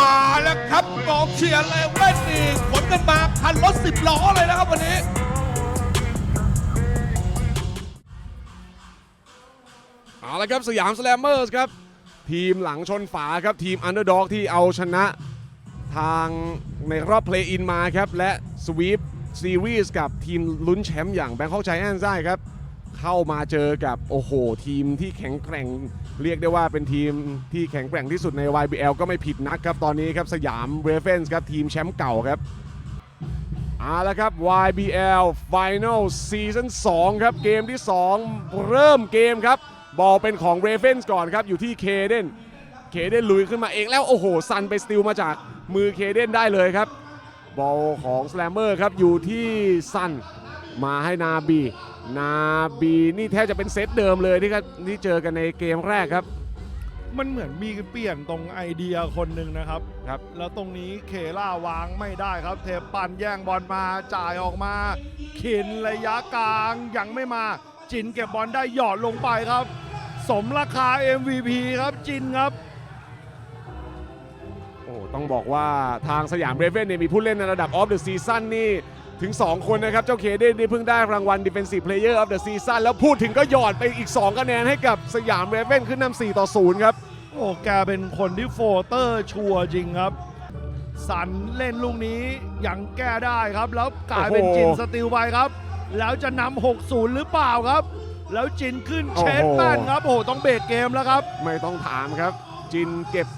มาแล้วครับกองเชียร์เลเว่นนี่ขนกันมาคันรถสิบล้อเลยนะครับวันนี้เอาละครับสยามสแลมเมอร์สครับ ทีมหลังชนฝาครับทีมอันเดอร์ด็อกที่เอาชนะทางในรอบเพลย์อินมาครับ และสวีปซีรีส์กับทีมลุ้นแชมป์อย่างแบงคอกไ i แอนซ์ได้ครับ เข้ามาเจอกับ โอ้โห ทีมที่แข็งแกร่ง เรียกได้ว่าเป็นทีมที่แข็งแกร่งที่สุดใน YBL ก็ไม่ผิดนักครับ ตอนนี้ครับสยามเรเฟนส์ครับทีมแชมป์เก่าครับเอาละครับ YBL Final Season 2 ครับ เกมที่ 2 เริ่มเกมครับ บอลเป็นของ Ravens ก่อนครับอยู่ที่เคเดนเคเดนลุยขึ้นมาเองแล้วโอ้โห ซันไปสติลมาจากมือเคเดนได้เลยครับ บอลของ Slammer ครับอยู่ที่ซันมาให้นาบี นาบีนี่แทบจะเป็นเซตเดิมเลยที่ครับที่เจอกันในเกมแรกครับ มันเหมือนมีเปลี่ยนตรงไอเดียคนหนึ่งนะครับ ครับ แล้วตรงนี้เคล่าวางไม่ได้ครับ เทปปันแย่งบอลมาจ่ายออกมาขินระยะกลางยังไม่มา จินเก็บบอลได้หยอดลงไปครับ สมราคา MVP ครับจินครับโอ้ต้องบอกว่าทางสยามเรเว่นเนี่ยมีผู้เล่นในระดับออฟเดอะซีซั่นนี่ ถึง 2 คนนะครับ เจ้าเคเดนนี่เพิ่งได้รางวัล Defensive Player of the Season แล้วพูดถึงก็หยอดไปอีก 2 คะแนนให้กับสยามเรเว่นขึ้นนำ4ต่อ 0 ครับ โอ้แกเป็นคนที่โฟเตอร์ชัวร์จริงครับ สันเล่นลูกนี้ยังแก้ได้ครับ แล้วกลายเป็นโอ้โห จินสติลไปครับ แล้วจะนำ6-0 หรือเปล่าครับ แล้วจินขึ้นเชสโอ้โหแป้นครับ โอ้โหต้องเบรกเกมแล้วครับ ไม่ต้องถามครับ จินเก็บ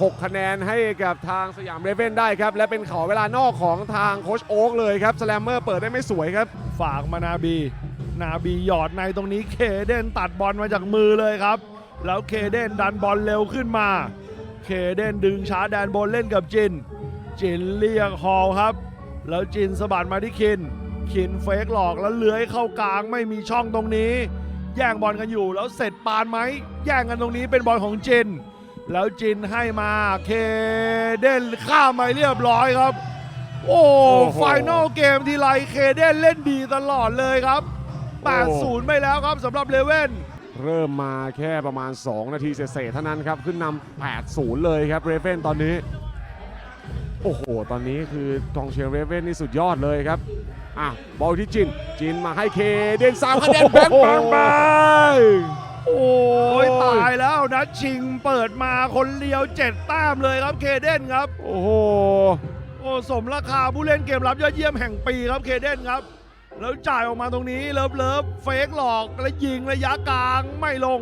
6 คะแนนให้กับทางสยามเรเว่นได้ครับ และเป็นขอเวลานอกของทางโคชโอ๊กเลยครับสแลมเมอร์เปิดได้ไม่สวยครับ ฝากมานาบี นาบีหยอดในตรงนี้เคเดนตัดบอลมาจากมือเลยครับ แล้วเคเดนดันบอลเร็วขึ้นมา เคเดนดึงช้าแดนบนเล่นกับจิน จินเรียกฮอลครับ แล้วจินสะบัดมาที่คิน คินเฟกหลอกแล้วเลื้อยเข้ากลางไม่มีช่องตรงนี้ แย่งบอลกันอยู่แล้วเสร็จปานไหมแย่งกันตรงนี้เป็นบอลของจิน แล้วจินให้มาเคเดนข้ามไปเรียบร้อยครับ โอ้โอ้โหไฟนอลเกมทีไรเคเดนเล่นดีตลอดเลยครับโอ้8-0ไปแล้วครับสำหรับเลเว่นเริ่มมาแค่ประมาณ 2 นาทีเศษๆเท่านั้นครับ ขึ้นนำ8-0 เลยครับเรเว่นตอนนี้ โอ้โห ตอนนี้คือกองเชียร์เรเว่นนี่สุดยอดเลยครับ อะ บอลที่จิน จินมาให้เคเดนสามคะแนนแบงค์ปังไป โอ้ยโอ้ยตายแล้วนะชิงเปิดมาคนเดียวเจ็ดแต้มเลยครับเคเดนครับ โอ้โหโอ้สมราคาผู้เล่นเกมรับยอดเยี่ยมแห่งปีครับเคเดนครับ แล้วจ่ายออกมาตรงนี้เลิฟเลิฟเฟกหลอกและยิงระยะกลางไม่ลง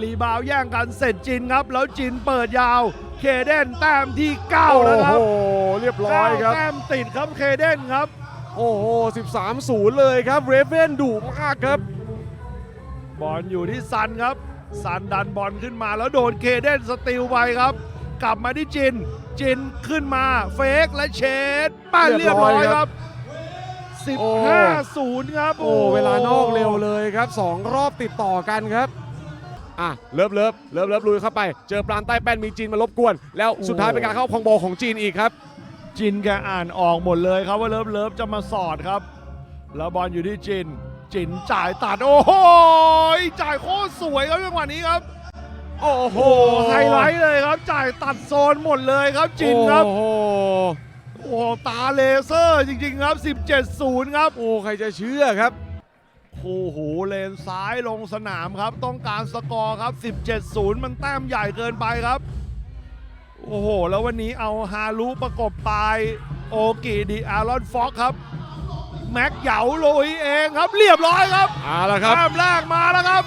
รีบาวด์แย่งกันเสร็จจินครับ แล้วจินเปิดยาว เคเดนแต้มที่9แล้วครับโอ้โหเรียบร้อยครับเก้าแต้มติดครับเคเดนครับ โอ้โห13-0 เลยครับเรเว่นดุมากครับ บอลอยู่ที่ซันครับ ซันดันบอลขึ้นมาแล้วโดนเคเดนสติลไปครับ กลับมาที่จิน จินขึ้นมาเฟกและเชดป้านเรีเรียยบบร้ร้ออยยคครัรับบ15-0 ครับ โอ้เวลานอกเร็วเลยครับ 2 รอบติดต่อกันครับอะเลิฟเลิฟเลิฟเลิฟลุยเข้าไป เจอปรานใต้แป้นมีจีนมารบกวน แล้วสุดท้ายเป็นการเข้าคองโบของจีนอีกครับจินแกอ่านออกหมดเลยครับว่าเลิฟเลิฟจะมาสอดครับ แล้วบอลอยู่ที่จิน จินจ่ายตัด โอ้โหจ่ายโคตรสวยครับจังหวะนี้ครับ โอ้โหโอ้ไฮไลท์เลยครับ จ่ายตัดโซนหมดเลยครับจินครับ โอ้โหโอ้โหตาเลเซอร์จริงๆครับ 17-0 ครับ โอ้ใครจะเชื่อครับโอ้โหเลนซ้ายลงสนามครับ ต้องการสกอร์ครับ 17-0 มันแต้มใหญ่เกินไปครับ โอ้โห แล้ววันนี้เอาฮารุประกบปลาย โอกิดีอารอนฟ็อกครับ แม็กเหยาลุยเองครับ เรียบร้อยครับเอาละครับแต้มแรกมาแล้วครับ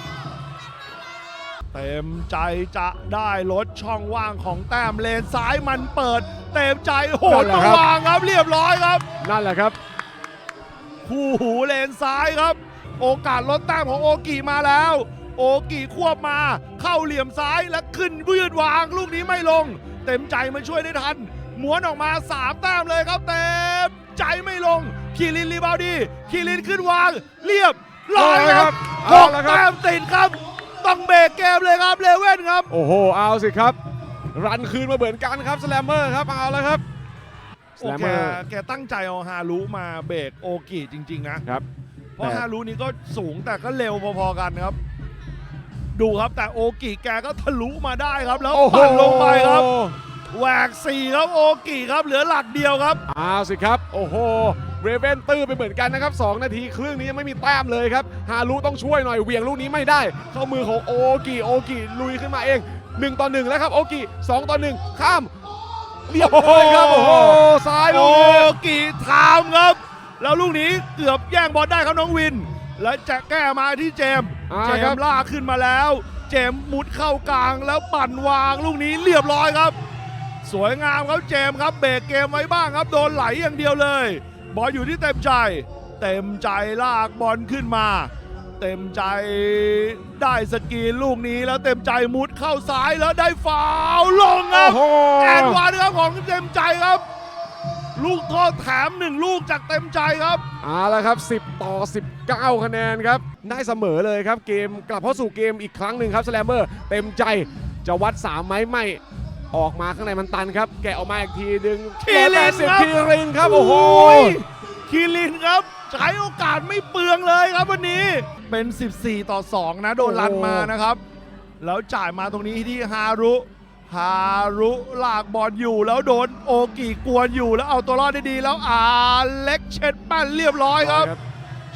เต็มใจจะได้ลดช่องว่างของแต้มเลนซ้ายมันเปิด เต็มใจโหนั่ดนแหละมาครับวางครับ เรียบร้อยครับ นั่นแหละครับ คู่หูเลนซ้ายครับ โอกาสลดแต้มของโอกิมาแล้ว โอกิควบมาเข้าเหลี่ยมซ้ายและขึ้นยืดวางลูกนี้ไม่ลง เต็มใจมาช่วยได้ทันม้วนออกมา3แต้มเลยครับเต็ม ใจไม่ลง คีรินรีบาวดี คีรินขึ้นวาง เรียบร้อยครับเอาหกละครับแต้มติดครับ ต้องเบรกเกมเลยครับเลเว่นครับ โอ้โห เอาสิครับ รันคืนมาเหมือนกันครับสแลมเมอร์ครับ เอาแล้วครับสโอแลมเคเมอร์แกตั้งใจเอาฮารุมาเบรกโอกิจริง ๆ นะครับเพราะแต่ฮารุนี่ก็สูงแต่ก็เร็วพอๆกันครับ ดูครับแต่โอกิแกก็ทะลุมาได้ครับ แล้วโอ้โหปั่นลงไปครับ แหวกสี่ครับโอกิครับเหลือหลักเดียวครับเอาสิครับ โอ้โหเรเวนตื้อไปเหมือนกันนะครับ 2 นาทีครึ่งนี้ยังไม่มีแต้มเลยครับ ฮารุต้องช่วยหน่อยเหวี่ยงลูกนี้ไม่ได้ เข้ามือของโอกิโอกิลุยขึ้นมาเอง 1 ต่อ 1 แล้วครับ โอกิ2ต่อ 1 ข้ามเรียบร้อยครับ โอ้โหซ้ายโอลูกนี้กิทามครับ แล้วลูกนี้เกือบแย่งบอลได้ครับน้องวิน และจะแก้มาที่เจมส์อ่าเจครัมบส์ลากขึ้นมาแล้ว เจมส์มุดเข้ากลางแล้วปั่นวางลูกนี้เรียบร้อยครับ สวยงามครับเจมส์ครับเบรกเกมไว้บ้างครับ โดนไหลอย่างเดียวเลย บอลอยู่ที่เต็มใจ เต็มใจลากบอลขึ้นมา เต็มใจได้สกรีนลูกนี้แล้วเต็มใจมุดเข้าซ้ายแล้วได้ฟาวล์ลงคโอ้รับโหแอนวันครับของเต็มใจครับ ลูกโทษแถมหนึ่งลูกจากเต็มใจครับเอาละครับ 10 ต่อ 19 คะแนนครับได้เสมอเลยครับเกมกลับเข้าสู่เกมอีกครั้งหนึ่งครับสแลมเมอร์เต็มใจจะวัด3ไหมไม่ ออกมาข้างในมันตันครับ แกะออกมาอีกทีดึงคีริน180ครับ คีรินครับ โอ้โหยคีรินครับ ใช้โอกาสไม่เปลืองเลยครับวันนี้เป็น 14 ต่อ 2 นะโดนโอ้โหรันมานะครับ แล้วจ่ายมาตรงนี้ที่ฮารุฮารุลากบอลอยู่แล้วโดนโอกิกวนอยู่แล้วเอาตัวรอดได้ดีแล้วอาเล็กเช็ดแป้นเรียบร้อยครับ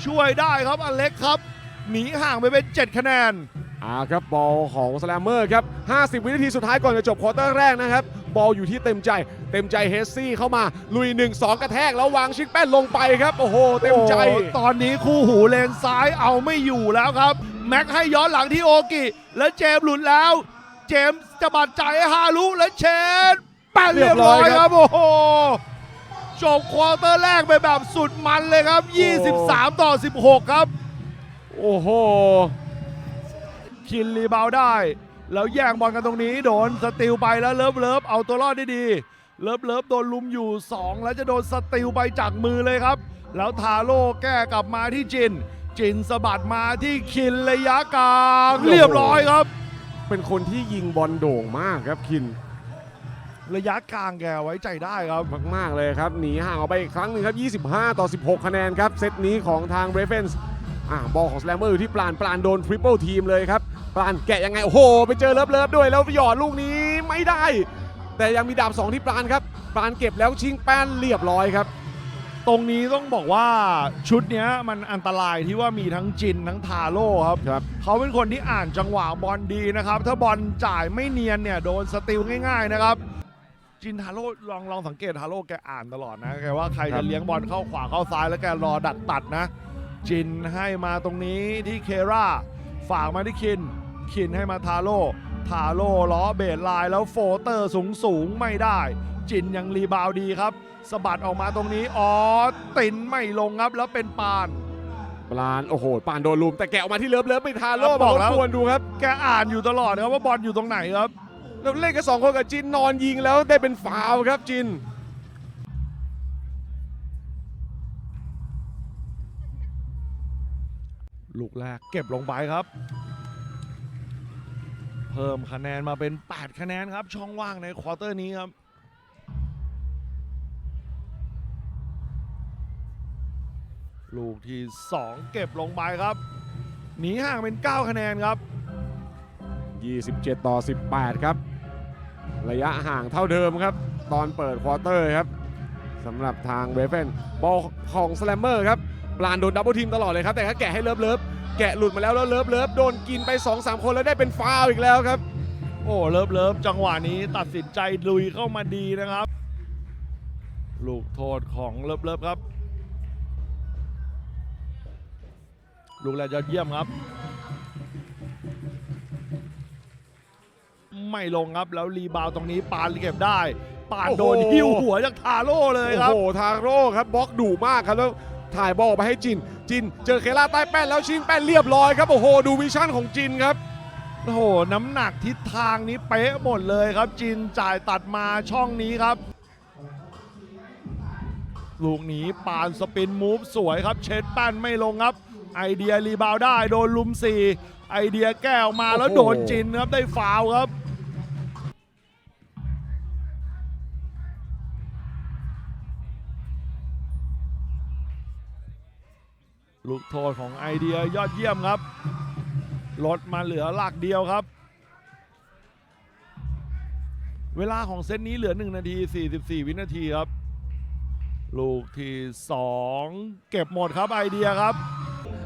ช่วยได้ครับอเล็กครับหนีห่างไปเป็น 7 คะแนน อ่าครับบอลของสแลมเมอร์ครับ 50 วินาทีสุดท้ายก่อนจะจบควอเตอร์แรกนะครับ บอลอยู่ที่เต็มใจ เต็มใจเฮสซี่เข้ามา ลุย 1-2 กระแทก แล้ววางชิกแป้นลงไปครับ โอ้โห เต็มใจโอ้ตอนนี้คู่หูเลนซ้ายเอาไม่อยู่แล้วครับ แม็กให้ย้อนหลังที่โอกิ แล้วเจมส์หลุดแล้ว เจมส์จะบัดใจให้ฮารุและเชนแป้นเรียบร้อยเรียบร้อยคครัรับบโอ้โหจบควอเตอร์แรกไปแบบสุดมันเลยครับ 23 ต่อ 16 ครับ โอ้โห คินรีบาวด์ได้ แล้วแย่งบอลกันตรงนี้ โดนสติลไปแล้วเลิฟเลิฟเอาตัวรอดได้ดี เลิฟเลิฟโดนลุมอยู่ 2 แล้วจะโดนสติลไปจากมือเลยครับ แล้วทาโร่แก้กลับมาที่จิน จินสะบัดมาที่คินระยะกลางโอ้โหเรียบร้อยครับ เป็นคนที่ยิงบอลโด่งมากครับคิน ระยะกลางแกไว้ใจได้ครับ มาก ๆ เลยครับ หนีห่างออกไปอีกครั้งหนึ่งครับ 25 ต่อ 16 คะแนนครับ เซตนี้ของทางเรเ e นส์ อ่าบอลของสแลมเมอร์อยู่ที่ปลานปลานโดนทริปเปิลทีมเลยครับปลานแกะยังไงโอ้โหไปเจอเลิฟเลิฟด้วยแล้วหยอดลูกนี้ไม่ได้ แต่ยังมีดาบ2ที่ปลานครับปลานเก็บแล้วชิงแป้นเรียบร้อยครับ ตรงนี้ต้องบอกว่าชุดเนี้ยมันอันตรายที่ว่ามีทั้งจินทั้งทาโร่ครับ ครับ เขาเป็นคนที่อ่านจังหวะบอลดีนะครับ ถ้าบอลจ่ายไม่เนียนเนี่ยโดนสติลง่ายๆนะครับ จินทาโร่ลองลองสังเกตทาโร่แกอ่านตลอดนะแกว่าใครครัจะบ เลี้ยงบอลเข้าขวาเข้าซ้ายแล้วแกรอดักตัดนะ จินให้มาตรงนี้ที่เคราฝากมาที่คิน คินให้มาทาโร่ทาโร่ล้อเบรดไลน์แล้วโฟเตอร์สูงสูงๆไม่ได้ จินยังรีบาวด์ดีครับสะบัดออกมาตรงนี้อ๋อตินไม่ลงครับแล้วเป็นปานปลานโอ้โหปลานโดนลุมแต่แกะออกมาที่เลิฟเลิฟไปทาโร่ครับบอกแล้วมารบกวนดูครับแกอ่านอยู่ตลอดนะครับว่าบอลอยู่ตรงไหนครับแล้วเล่นกันสองคนกับจินนอนยิงแล้วได้เป็นฟาวล์ครับจิน ลูกแรกเก็บลงไปครับ เพิ่มคะแนนมาเป็น 8 คะแนนครับ ช่องว่างในควอเตอร์นี้ครับลูกที่ 2 เก็บลงไปครับ หนีห่างเป็น 9 คะแนนครับ 27 ต่อ 18 ครับ ระยะห่างเท่าเดิมครับ ตอนเปิดควอเตอร์ครับสำหรับทางเรเ e นบอลของสแลมเมอร์ครับ ปลานโดนดับเบิลทีมตลอดเลยครับ แต่ถ้าแกะให้เลิฟเลิฟแกะหลุดมาแล้วแล้วเลิฟเลิฟโดนกินไป 2-3 คนแล้วได้เป็นฟาวล์อีกแล้วครับ โอ้เลิฟเลิฟจังหวะนี้ตัดสินใจลุยเข้ามาดีนะครับ ลูกโทษของเลิฟเลิฟครับ ลูกแรกยอดเยี่ยมครับ ไม่ลงครับแล้วรีบาวด์ตรงนี้ปานเก็บได้ปานโดนโอ้โหหิ้วหัวจากทาโร่เลยครับโอ้โหทาโร่ครับบล็อกดุมากครับแล้ว ถ่ายบอลไปให้จิน จินเจอเคล่าใต้แป้นแล้วชิงแป้นเรียบร้อยครับโอ้โหดูวิชั่นของจินครับโอ้โหน้ำหนักทิศทางนี้เป๊ะหมดเลยครับ จินจ่ายตัดมาช่องนี้ครับ ลูกนี้ปานสปินมูฟสวยครับเช็ดแป้นไม่ลงครับ ไอเดียรีบาวได้โดนลุมสี่ไอเดียแก้วมาแล้วโดนจินครับได้ฟาวครับ ลูกโทษของไอเดียยอดเยี่ยมครับ ลดมาเหลือหลักเดียวครับ เวลาของเซตนี้เหลือ 1 นาที 44 วินาทีครับ ลูกที่ 2 เก็บหมดครับไอเดียครับ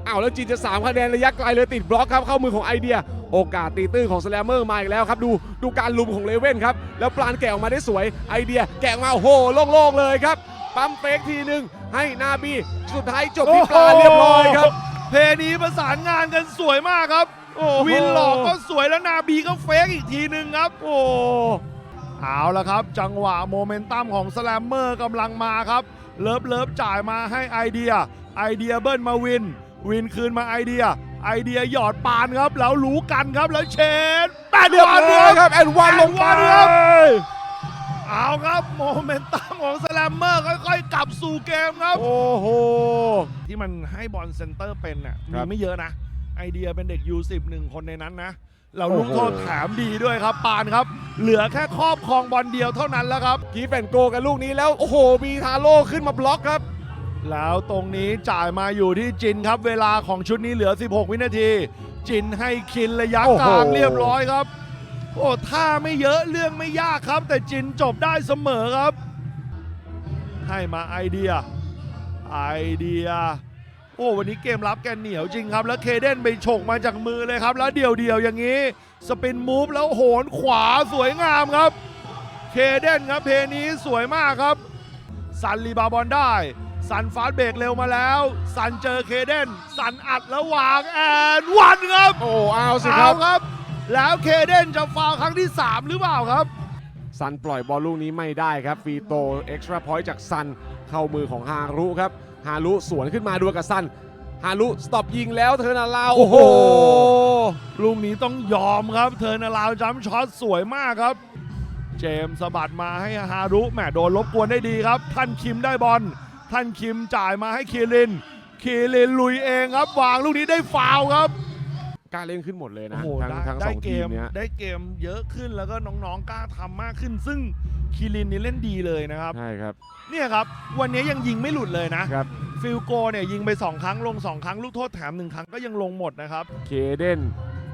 อ้าวแล้วจีนจะ 3 คะแนนระยะไกลเลยติดบล็อกครับ เข้ามือของไอเดีย โอกาสตีตื้นของสแลมเมอร์มาอีกแล้วครับ ดูดูการลุมของเลเว่นครับ แล้วปลานแกะออกมาได้สวยไอเดียแกะมาโอ้โหโล่งๆเลยครับ ปั๊มเฟกทีหนึ่งให้นาบี สุดท้ายจบที่ปลานเรียบร้อยครับ เพลย์นี้ประสานงานกันสวยมากครับโอ้โหวินหลอกก็สวยแล้วนาบีก็เฟกอีกทีหนึ่งครับ โอ้เอาละครับ จังหวะโมเมนตัมของสแลมเมอร์กำลังมาครับ เลิฟเลิฟจ่ายมาให้ไอเดีย ไอเดียเบิ้ลมาวิน วินคืนมาไอเดีย ไอเดียหยอดปานครับ แล้วรู้กันครับแล้วเชนแปดเรียบวันร้อยครับแอนวันลงไปแอนวันครับ เอาครับโมเมนตัมของสแลมเมอร์ค่อยๆ กลับสู่เกมครับ โอ้โห ที่มันให้บอลเซนเตอร์เป็นน่ะครัมีบไม่เยอะนะ ไอเดียเป็นเด็ก U10 หนึ่งคนในนั้นนะ เราโอ้โหลูกโทษแถมดีด้วยครับ ปานครับ เหลือแค่ครอบครองบอลเดียวเท่านั้นแล้วครับ กีแฟนโกกันลูกนี้แล้ว โอ้โห มีทาโร่ขึ้นมาบล็อกครับ แล้วตรงนี้จ่ายมาอยู่ที่จินครับ เวลาของชุดนี้เหลือ 16 วินาที จินให้คินระยะโอ้โหกลางเรียบร้อยครับ โอ้ท่าไม่เยอะเรื่องไม่ยากครับ แต่จินจบได้เสมอครับ ให้มาไอเดีย ไอเดีย โอ้วันนี้เกมรับแกเหนียวจริงครับ แล้วเคเดนไปฉกมาจากมือเลยครับ แล้วเดี่ยวๆอย่างนี้ สปินมูฟแล้วโหนขวาสวยงามครับ เคเดนครับเพลย์นี้สวยมากครับ ซันรีบาวบอลได้ ซันฟาสต์เบรกเร็วมาแล้ว ซันเจอเคเดน ซันอัดแล้ววางแอนวันครับ โอ้เอาสิคเอารับครับ แล้วเคเดนจะฟาวล์ครั้งที่ 3 หรือเปล่าครับ ซันปล่อยบอลลูกนี้ไม่ได้ครับฟรีโตเอ็กซ์ตร้าพอยต์จากซันเข้ามือของฮารุครับ ฮารุสวนขึ้นมาด้วยกับซัน ฮารุสต็อปยิงแล้วเทอร์นาลาวโอ้โอ้โหโห ลูกนี้ต้องยอมครับ เธอนาลาวจัมป์ช็อตสวยมากครับ เจมส์สะบัดมาให้ฮารุแหมโดนรบกวนได้ดีครับ ท่านคิมได้บอล ท่านคิมจ่ายมาให้คีริน คีรินลุยเองครับ วางลูกนี้ได้ฟาวล์ครับ กล้าเล่นขึ้นหมดเลยโอ้นะโหทั้งได้ทั้งสได้องเกทีมมเนี้ย ได้เกมเยอะขึ้นแล้วก็น้องๆกล้าทำมากขึ้น ซึ่งคีรินนี่เล่นดีเลยนะครับ ใช่ครับ เนี่ยครับ วันนี้ยังยิงไม่หลุดเลยนะครับ ฟิลโกเนี่ยยิงไป 2 ครั้งลง 2 ครั้ง ลูกโทษแถม 1 ครั้งก็ยังลงหมดนะครับ เคเดน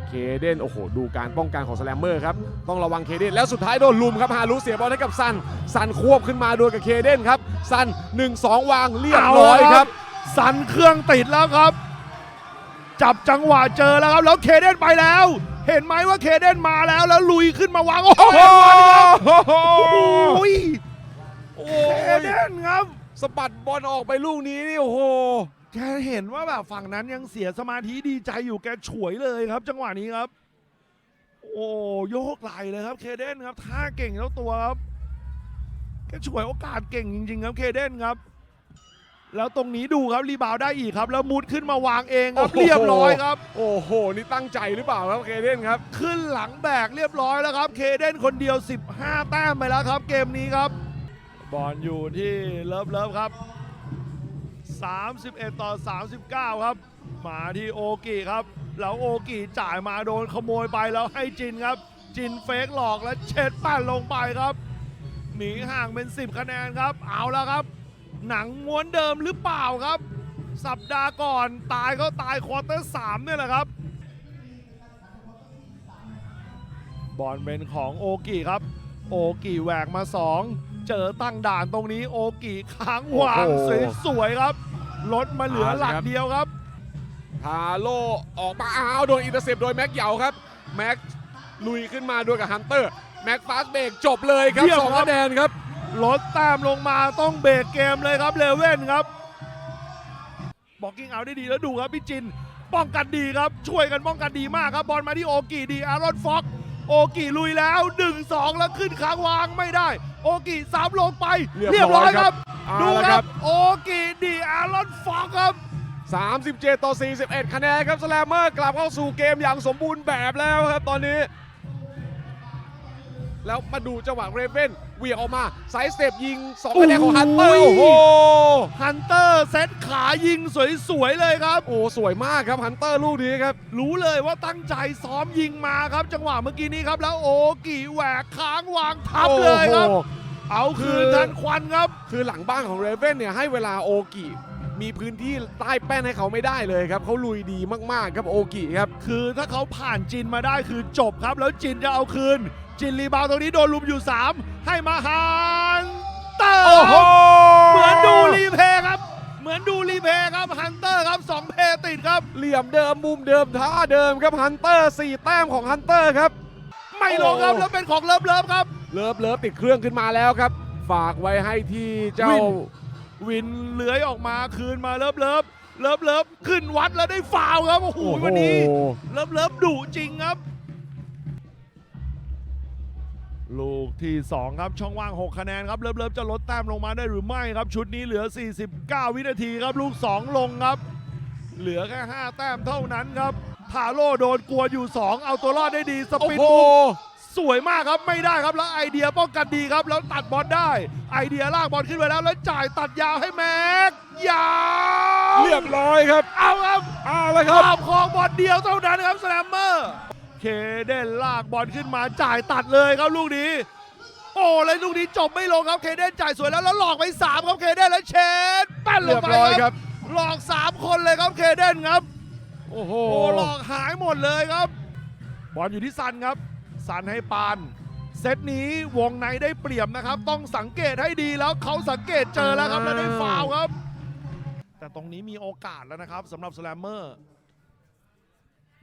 เคเดน โอ้โห ดูการป้องกันของสแลมเมอร์ครับ ต้องระวังเคเดน แล้วสุดท้ายโดนลุมครับ ฮารุเสียบอลให้กับซัน ซันควบขึ้นมาด้วยกับเคเดนครับ ซัน 1-2 วางเรียบร้อยครับ สันเครื่องติดแล้วครับ จับจังหวะเจอแล้วครับ แล้วเคเดนไปแล้ว เห็นไหมว่าเคเดนมาแล้วแล้วลุยขึ้นมาวาง โอ้โหโอ้โหโอ้ยโอ้เคยเดนครับสะบัดบอลออกไปลูกนี้นี่โอ้โหแกเห็นว่าแบบฝั่งนั้นยังเสียสมาธิดีใจอยู่แกฉวยเลยครับ จังหวะนี้ครับ โอ้โยกไหลเลยครับ เคเดนครับท่าเก่งแล้วตัวครับแกฉวยโอกาสเก่งจริง ๆ ครับเคเดนครับ แล้วตรงนี้ดูครับรีบาวด์ได้อีกครับ แล้วมุดขึ้นมาวางเองครับโอ้โหเรียบร้อยครับ โอ้โห นี่ตั้งใจหรือเปล่าครับเคเดนครับ ขึ้นหลังแบกเรียบร้อยแล้วครับ เคเดนคนเดียว 15 แต้มไปแล้วครับ เกมนี้ครับ บอลอยู่ที่เลิฟเลิฟครับ 31 ต่อ 39 ครับ มาที่โอกิครับ แล้วโอกิจ่ายมาโดนขโมยไปแล้วให้จินครับ จินเฟกหลอกและเช็ดปั้นลงไปครับ หนีห่างเป็น 10 คะแนนครับ เอาแล้วครับ หนังม้วนเดิมหรือเปล่าครับ สัปดาห์ก่อนตายก็ตายควอเตอร์สามเนี่ยแหละครับบอลเป็นของโอกิครับ โอกิแหวกมา 2 เจอตั้งด่านตรงนี้โอกิค้างวางโอ้โหสวยๆครับลดมาเหลือหลักเอาสิครับเดียวครับทาโลออกมาอ้าวโดนอินเตอร์เซปโดยแม็กเหยาครับ แม็กลุยขึ้นมาด้วยกับฮันเตอร์ แม็กฟาสเบรกจบเลยครับเยี่ยมสองครับคะแนนครับ ลดแต้มลงมาต้องเบรกเกมเลยครับเลเว่นครับบอกกิ้งเอาได้ดีแล้วดูครับพี่จิน ป้องกันดีครับ ช่วยกันป้องกันดีมากครับ บอลมาที่โอกิดีอารอนฟ็อกโอกิลุยแล้วดึงสองแล้วขึ้นค้างวางไม่ได้ โอกิสามลงไปเรียบร้อยครับ ดูเอาละคครัรับบโอกิดีอารอนฟ็อกครับ 37 ต่อ 41 คะแนนครับ สแลมเมอร์กลับเข้าสู่เกมอย่างสมบูรณ์แบบแล้วครับตอนนี้ แล้วมาดูจังหวะเรเว่นเหวี่ยงออกมาไซส์สเต็ปยิง2คะแนนของฮันเตอร์โอ้โอ้โหโหฮันเตอร์เซตขายิงสวยๆเลยครับ โอ้สวยมากครับฮันเตอร์ลูกนี้ครับ รู้เลยว่าตั้งใจซ้อมยิงมาครับ จังหวะเมื่อกี้นี้ครับ แล้วโอกิแหวกค้างวางทับเลยครับโอ้โหเอาคืนคือทันควันครับ คือหลังบ้านของเรเว่นเนี่ยให้เวลาโอกิมีพื้นที่ใต้แป้นให้เขาไม่ได้เลยครับเขาลุยดีมากๆครับโอกิครับ คือถ้าเขาผ่านจินมาได้คือจบครับ แล้วจินจะเอาคืน จินรีบาวตรงนี้โดนลุมอยู่ 3 ให้มาฮันเตอร์โอ้โหเหมือนดูรีเพย์ครับ เหมือนดูรีเพย์ครับฮันเตอร์ครับสองเพย์ติดครับ เหลี่ยมเดิมมุมเดิมท่าเดิมครับฮันเตอร์4แต้มของฮันเตอร์ครับ ไม่ลงครับโอ้แล้วเป็นของเลิฟเลิฟครับ เลิฟเลิฟติดเครื่องขึ้นมาแล้วครับ ฝากไว้ให้ที่เจ้าวินวินเลื้อยออกมาคืนมาเลิฟเลิฟเลิฟเลิฟขึ้นวัดแล้วได้ฟาวล์ครับโอ้โหวันนี้เลิฟเลิฟดุจริงครับ ลูกที่ 2 ครับช่องว่าง 6 คะแนนครับ เลิฟเลิฟจะลดแต้มลงมาได้หรือไม่ครับ ชุดนี้เหลือ 49 วินาทีครับ ลูก 2 ลงครับ เหลือแค่ 5 แต้มเท่านั้นครับทาโร่โดนกลัวอยู่ 2 เอาตัวรอดได้ดีสโอ้ปินโหสวยมากครับไม่ได้ครับแล้วไอเดียป้องกันดีครับ แล้วตัดบอลได้ ไอเดียลากบอลขึ้นไปแล้ว แล้วจ่ายตัดยาวให้แม็กยาวเรียบร้อยครับ เอาครับเอาละครับข้ามคลองบอลเดียวเท่านั้นครับสแลมเมอร์ เคเดนลากบอลขึ้นมาจ่ายตัดเลยครับลูกนี้ โอ้เลยลูกนี้จบไม่ลงครับเคเดนจ่ายสวยแล้วแล้วหลอกไป3ครับเคเดนแล้วเชนปั้นลเรีงยบไปร้อยคครัรับบหลอก 3 คนเลยครับเคเดนครับ โอ้โหโอ้หลอกหายหมดเลยครับ บอลอยู่ที่ซันครับซันให้ปานเซตนี้วงในได้เปรียบนะครับ ต้องสังเกตให้ดีแล้วเขาสังเกตเจอแล้วครับแล้วได้ฟาวล์ครับ แต่ตรงนี้มีโอกาสแล้วนะครับสำหรับสแลมเมอร์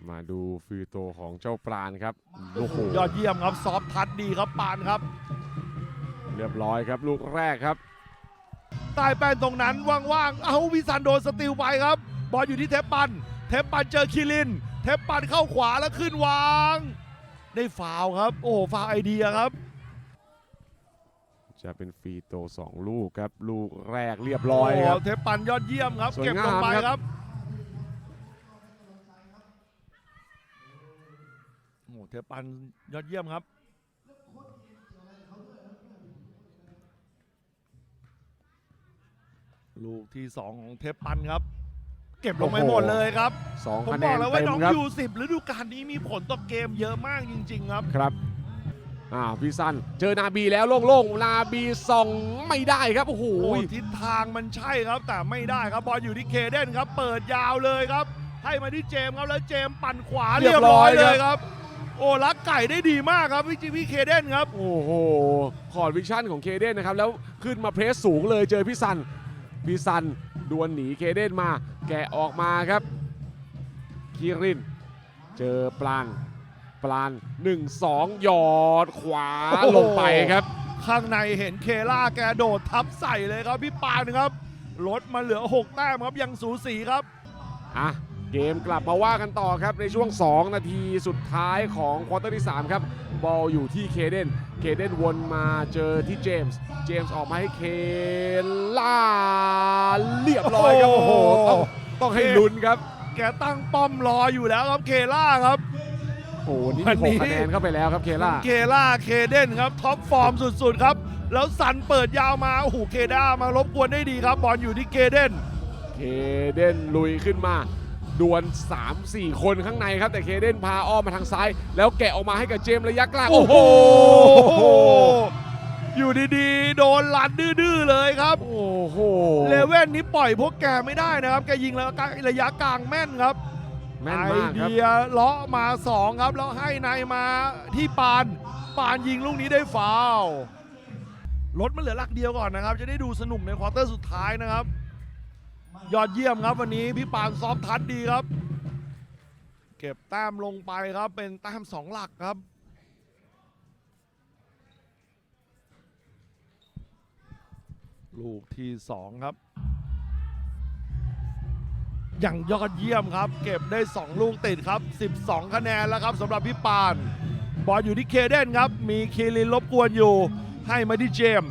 มาดูฟรีโตของเจ้าปราณครับโอ้โหยอดเยี่ยมครับซอฟต์ทัชดีครับปานครับ เรียบร้อยครับลูกแรกครับใต้แป้นตรงนั้นว่างๆ เอาวิสันโดนสติลไปครับ บอลอยู่ที่เทปปัน เทปปันเจอคิริน เทปปันเข้าขวาแล้วขึ้นวาง ได้ฟาวล์ครับ โอ้ฟาวล์ไอเดียครับ จะเป็นฟรีโตสองลูกครับ ลูกแรกเรียบร้อยครับโเทปปันยอดเยี่ยมครับสวยเก็บลงไปงามคครัรับบ โอ้ เทปปันยอดเยี่ยมครับลูกที่ 2 ของเทปปันครับ เก็บลงไปโอ้โหหมดเลยครับสองผมคะบแนอกนแล้วว่าเต็มน้องครับยูสิบฤดูกาลนี้มีผลต่อเกมเยอะมากจริง ๆ ครับ ครับอ่าพี่ซันเจอนาบีแล้วโล่งๆนาบีส่องไม่ได้ครับโอ้โหโอ้ยทิศทางมันใช่ครับ แต่ไม่ได้ครับบอลอยู่ที่เคเดนครับ เปิดยาวเลยครับ ให้มาที่เจมส์ครับแล้วเจมส์ปั่นขวาเรีเรียยบบร้ร้ออยยคเลรับยครับโอ้ลักไก่ได้ดีมากครับพี่จีพี่เคเดนครับ โอ้โหคอร์ดวิชั่นของเคเดนนะครับ แล้วขึ้นมาเพรสสูงเลยเจอพี่ซัน พี่ซันดวลหนีเคเดนมา แกะออกมาครับ คีริน เจอปลานปลาน 1-2 หยอดขวาโอ้โห ลงไปครับ ข้างในเห็นเคล่าแกโดดทับใส่เลยครับพี่ปานครับลดมาเหลือ 6 แต้มครับยังสูสีครับ อะ เกมกลับมาว่ากันต่อครับในช่วง 2 นาทีสุดท้ายของควอเตอร์ที่ 3 ครับ บอลอยู่ที่เคเดน เคเดนวนมาเจอที่เจมส์ เจมส์ออกมาให้เคล่าเรียบร้อยครับ โอ้โห ต้องต้องให้ลุ้นครับ แกตั้งป้อมรออยู่แล้วครับเคล่าครับ โอ้โหนี่วันมีนี้หกคะแนนเข้าไปแล้วครับเคล่า เคล่าเคเดนครับท็อปฟอร์มสุดๆครับ แล้วสันเปิดยาวมาโอ้โหเคด้ามารบกวนได้ดีครับบอลอยู่ที่เคเดน เคเดนลุยขึ้นมา ดวล 3-4 คนข้างในครับ แต่เคเดนพาอ้อมมาทางซ้าย แล้วแกะออกมาให้กับเจมส์ระยะกลาง โอ้โห อยู่ดีๆ โดนลันดื้อๆเลยครับ โอ้โห เลเว่นนี้ปล่อยพวกแกไม่ได้นะครับ แกยิงแล้วระยะกลางแม่นครับแม่นไอมากครับเดียเลาะมา 2 ครับ แล้วให้ในมาที่ปาน ปานยิงลูกนี้ได้ฟาวล์รถมันเหลือหลักเดียวก่อนนะครับ จะได้ดูสนุกในควอเตอร์สุดท้ายนะครับ ยอดเยี่ยมครับวันนี้พี่ปานซ้อมทัดดีครับ เก็บแต้มลงไปครับเป็นแต้มสองหลักครับลูกที่2ครับ อย่างยอดเยี่ยมครับ เก็บได้ 2 ลูกติดครับ 12 คะแนนแล้วครับสำหรับพี่ปาน บอลอยู่ที่เคเดนครับ มีคีรินรบกวนอยู่ ให้มาที่เจม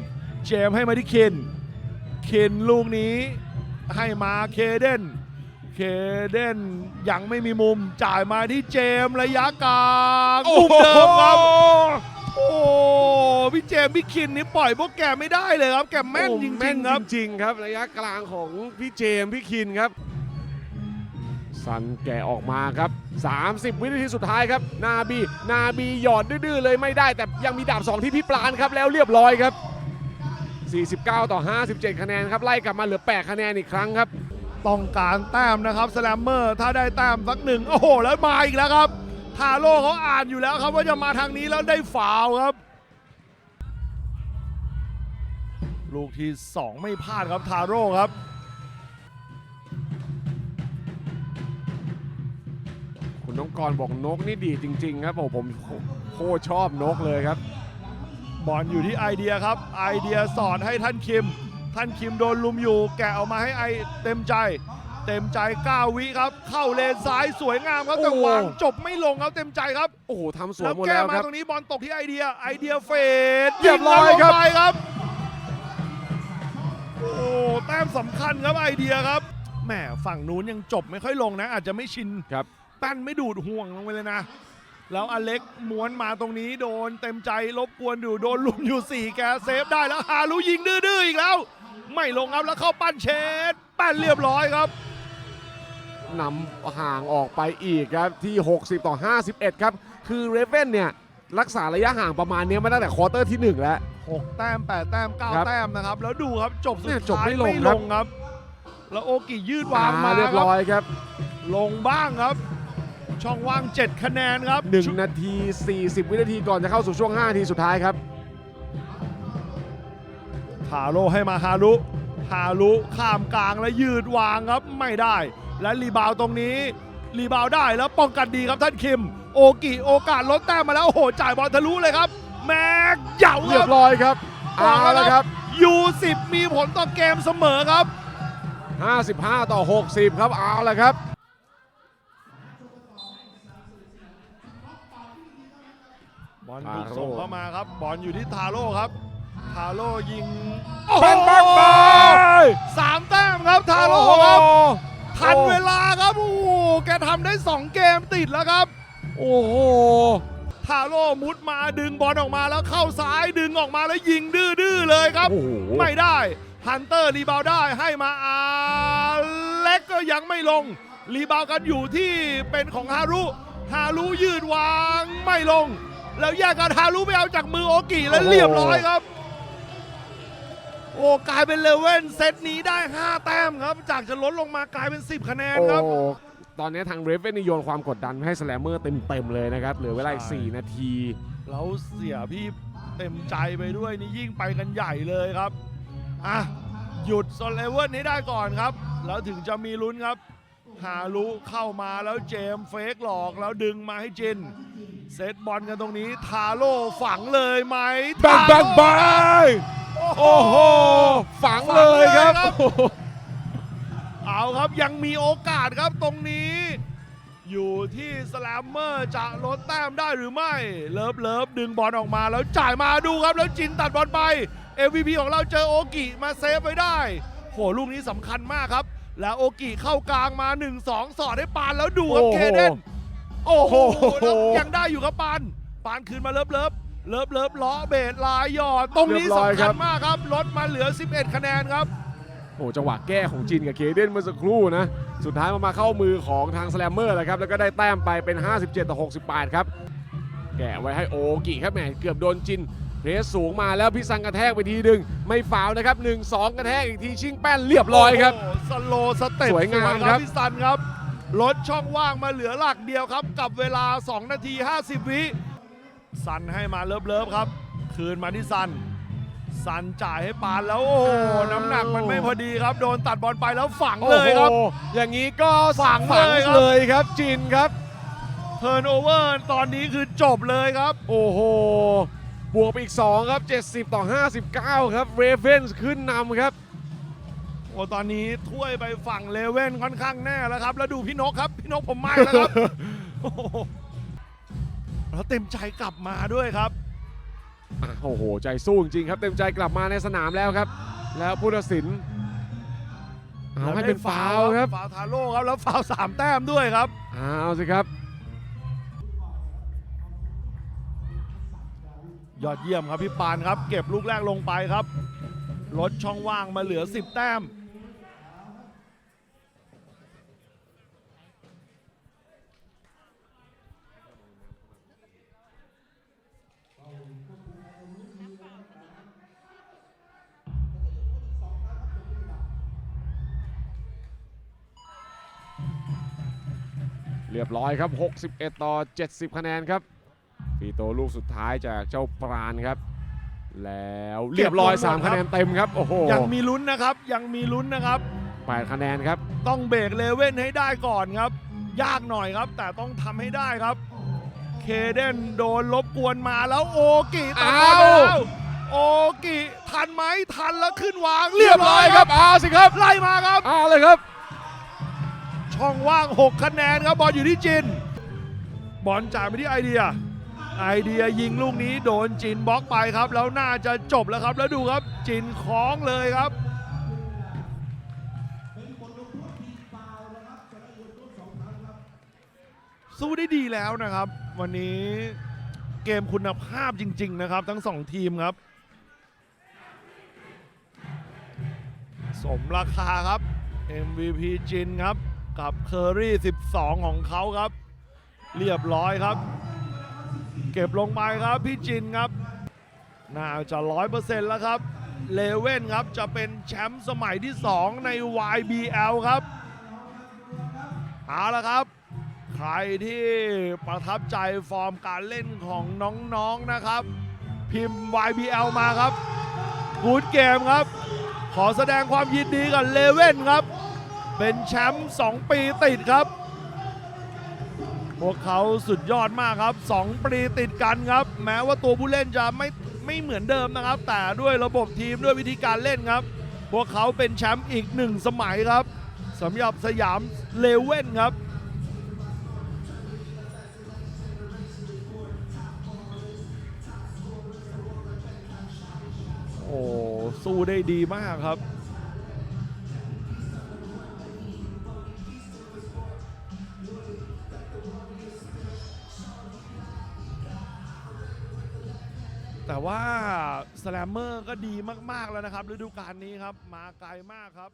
เจมให้มาที่เคน เคนลูกนี้ ให้มาเคเดนเคเดนยังไม่มีมุมจ่ายมาที่เจมส์ระยะกลางโอ้มุมโหเดิมครับ โอ้พี่เจมส์พี่คินนี่ปล่อยพวกแกไม่ได้เลยครับ แกแม่นจโอ้ริแม่งนๆครับจริงๆครับระยะกลางของพี่เจมส์พี่คินครับ สันแกะออกมาครับ 30 วินาทีสุดท้ายครับ นาบีนาบีหยอดดื้อๆเลยไม่ได้แต่ยังมีดาบ2ที่พี่ปลานครับแล้วเรียบร้อยครับ 49 ต่อ 57 คะแนนครับไล่กลับมาเหลือ 8 คะแนนอีกครั้งครับ ต้องการแต้มนะครับสแลมเมอร์ถ้าได้แต้มสักหนึ่งโอ้โห แล้วมาอีกแล้วครับทาโร่เขาอ่านอยู่แล้วครับว่าจะมาทางนี้แล้วได้ฟาวล์ครับ ลูกที่ 2 ไม่พลาดครับทาโร่ครับคุณน้องกรณ์บอกนกนี่ดีจริง ๆ ครับโอ้ผมโคตรชอบนกเลยครับ บอลอยู่ที่ไอเดียครับ ไอเดียสอนให้ท่านคิม ท่านคิมโดนลุมอยู่ แกะออกมาให้ไอเต็มใจ เต็มใจ9วิครับ เข้าเลนซ้ายสวยงามครับแต่โอ้วางจบไม่ลงครับเต็มใจครับโอ้โหทำสวยแล้วหมดแก้แล้วมาครับตรงนี้บอลตกที่ไอเดียไอเดียเฟดเรียบร้อยครับงแล้วลงไปครับโอ้แต้มสำคัญครับไอเดียครับแหมฝั่งนู้นยังจบไม่ค่อยลงนะ อาจจะไม่ชินครับแป้นไม่ดูดห่วงลงไปเลยนะ แล้วอเล็กม้วนมาตรงนี้โดนเต็มใจรบกวนอยู่โดนลุมอยู่ 4 แกเซฟได้แล้วฮารุยิงดื้อๆอีกแล้ว ไม่ลงครับแล้วเข้าปั้นเชดแป้นเรียบร้อยครับนำห่างออกไปอีกครับที่ 60 ต่อ 51 ครับ คือเรเวนเนี่ย รักษาระยะห่างประมาณนี้มาตั้งแต่ควอเตอร์ที่ 1 แล้ว 6 แต้ม 8 แต้มครับ9แต้มนะครับ แล้วดูครับจบสุดเนี่ยจบท้ายไม่ลงไม่คลรับงครับ แล้วโอกิยืดวางมาเรียบครัร้บอยครับ ลงบ้างครับ ช่องว่าง 7 คะแนนครับ1นาที 40 วินาทีก่อนจะเข้าสู่ช่วง5นาทีสุดท้ายครับ ทาโร่ให้มาฮารุฮารุข้ามกลางและยืดวางครับไม่ได้ และรีบาวด์ตรงนี้ รีบาวด์ได้แล้วป้องกันดีครับท่านคิม โอกิโอกาสลดแต้มมาแล้วโอ้โหจ่ายบอลทะลุเลยครับ แม็กเหยาเรีคยรับบร้อยครับบเอาอกแล้วละคครัรับ ยูสิบมีผลต่อเกมเสมอครับ 55 ต่อ 60 ครับเอาละครับ อลถูกทาโร่ส่งเข้ามาครับบอลอยู่ที่ทาโร่ครับ ทาโร่ยิงปังปังปังสามแต้มครับทาโร่โอ้โหครับทันเวลาครับโอ้โหแกทำได้2เกมติดแล้วครับ โอ้โหทาโร่มุดมาดึงบอลออกมาแล้วเข้าซ้ายดึงออกมาแล้วยิงดื้อๆเลยครับโอ้โหไม่ได้ฮันเตอร์รีบาวด์ได้ให้มาอาเล็กก็ยังไม่ลง รีบาวด์กันอยู่ที่เป็นของฮารุฮารุยืดวางไม่ลง แล้วแยกกันฮารุไปเอาจากมือโอกิแล้วเรียบร้อยครับ โอ้กลายเป็นเลเว่นเซตนี้ได้ 5 แต้มครับ จากจะลดลงมากลายเป็น 10 คะแนนโอ้ครับตอนนี้ทางเรเวนนี่โยนความกดดันให้สแลมเมอร์เต็มๆเลยนะครับ เหลือเวลาอีกใช่4นาที แล้วเสียพี่เต็มใจไปด้วยนี่ยิ่งไปกันใหญ่เลยครับอะหยุดโซนเลเวลนี้ได้ก่อนครับ แล้วถึงจะมีลุ้นครับฮารุเข้ามาแล้วเจมส์เฟกหลอกแล้วดึงมาให้จิน เซตบอลกันตรงนี้ทาโร่ฝังเลยไหมบังบังบังโอ้โห ฝังเลยครับ เอาครับยังมีโอกาสครับตรงนี้ อยู่ที่สแลมเมอร์จะลดแต้มได้หรือไม่ เลิฟเลิฟดึงบอลออกมาแล้วจ่ายมาดูครับ แล้วจินตัดบอลไป MVP ของเราเจอโอกิมาเซฟไว้ได้ โหลูกนี้สำคัญมากครับ แล้วโอกิเข้ากลางมา 1-2 สอดให้ปานแล้วดูครับโอเคเดน โอ้โหโอ้โหแล้วยังได้อยู่ครับปานปานคืนมาเลิฟเลิฟเลิฟเลิฟล้อเบสลายหยอด ตรงนี้เรียบร้อยสำคคัรัญบมากครับลดมาเหลือ 11 คะแนนครับ โอ้จังหวะแก้ของจินกับเคเดนเมื่อสักครู่นะ สุดท้ายมันมาเข้ามือของทางสแลมเมอร์แหละครับ แล้วก็ได้แต้มไปเป็น 57 ต่อ 68 ครับ แกะไว้ให้โอกิครับแหมเกือบโดนจินเพรสสูงมาแล้วพี่ซังกระแทกไปทีหนึ่งไม่ฟาวล์นะครับ 1-2 กระแทกอีกทีชิงแป้นเรียบร้อยครับโโหสโลว์สเต็ปสวยงามครับพี่ซันครับ ลดช่องว่างมาเหลือหลักเดียวครับ กับเวลา 2 นาที 50 วิซันให้มาเลิฟเลิฟครับ คืนมาที่ซันซันจ่ายให้ปานแล้วโอ้โหน้ำหนักมันไม่พอดีครับ โดนตัดบอลไปแล้วฝังเลยครับ โอ้โหอย่างนี้ก็ฝังฝังเลยครับ เลยครับจินครับ เทิร์นโอเวอร์ตอนนี้คือจบเลยครับ โอ้โห บวกไปอีก 2 ครับ 70 ต่อ 59 ครับเรเวนส์ขึ้นนำครับ โอ้ตอนนี้ถ้วยไปฝั่งเลเว่นค่อนข้างแน่แล้วครับ แล้วดูพี่นกครับ พี่นกผมไม่แล้วครับโอ้โหแล้วเต็มใจกลับมาด้วยครับ อะโอ้โห ใจสู้จริงๆครับ เต็มใจกลับมาในสนามแล้วครับ แล้วผู้ตัดสินเอาให้เป็นฟาวล์ครับฟาวล์ทาโร่ครับแล้วฟาวล์สามแต้มด้วยครับ เอาสิครับ ยอดเยี่ยมครับพี่ปานครับ เก็บลูกแรกลงไปครับ ลดช่องว่างมาเหลือ 10 แต้ม เรียบร้อยครับ 61 ต่อ 70 คะแนนครับฟรีโตลูกสุดท้ายจากเจ้าปราณครับ แล้วเรียบร้อย 3 คะแนนเต็มครับโอ้โหยังมีลุ้นนะครับยังมีลุ้นนะครับ 8 คะแนนครับ ต้องเบรกเลเว่นให้ได้ก่อนครับ ยากหน่อยครับ แต่ต้องทำให้ได้ครับ เคเดนโดนลบกวนมาแล้วโอกิตัดบอลไปอ้าวแล้วโอกิทันไหมทันแล้วขึ้นวาง เรียบร้อยครับเอาสิครับไล่มาครับเอาเลยครับ ช่องว่าง 6 คะแนนครับบอลอยู่ที่จิน บอลจ่ายไปที่ไอเดีย ไอเดียยิงลูกนี้โดนจินบล็อกไปครับ แล้วน่าจะจบแล้วครับ แล้วดูครับจินคล้องเลยครับสู้ได้ดีแล้วนะครับ วันนี้เกมคุณภาพจริง ๆ นะครับ ทั้งสองทีมครับ สมราคาครับ MVP จินครับ กับเคอรี่ 12 ของเขาครับ เรียบร้อยครับ เก็บลงไปครับพี่จินครับ น่าจะ100%แล้วครับ เลเว่นครับจะเป็นแชมป์สมัยที่ 2 ใน YBL ครับเอาละครับ ใครที่ประทับใจฟอร์มการเล่นของน้องๆนะครับ พิมพ์ YBL มาครับกูดเกมครับ ขอแสดงความยินดีกับเลเว่นครับ เป็นแชมป์2ปีติดครับ พวกเขาสุดยอดมากครับ 2 ปีติดกันครับ แม้ว่าตัวผู้เล่นจะไม่ไม่เหมือนเดิมนะครับ แต่ด้วยระบบทีมด้วยวิธีการเล่นครับ พวกเขาเป็นแชมป์อีกหนึ่งสมัยครับสำหรับสยามเลเว่นครับโอ้สู้ได้ดีมากครับ แต่ว่าสแลมเมอร์ก็ดีมากๆแล้วนะครับฤดูกาลนี้ครับมาไกลมากครับ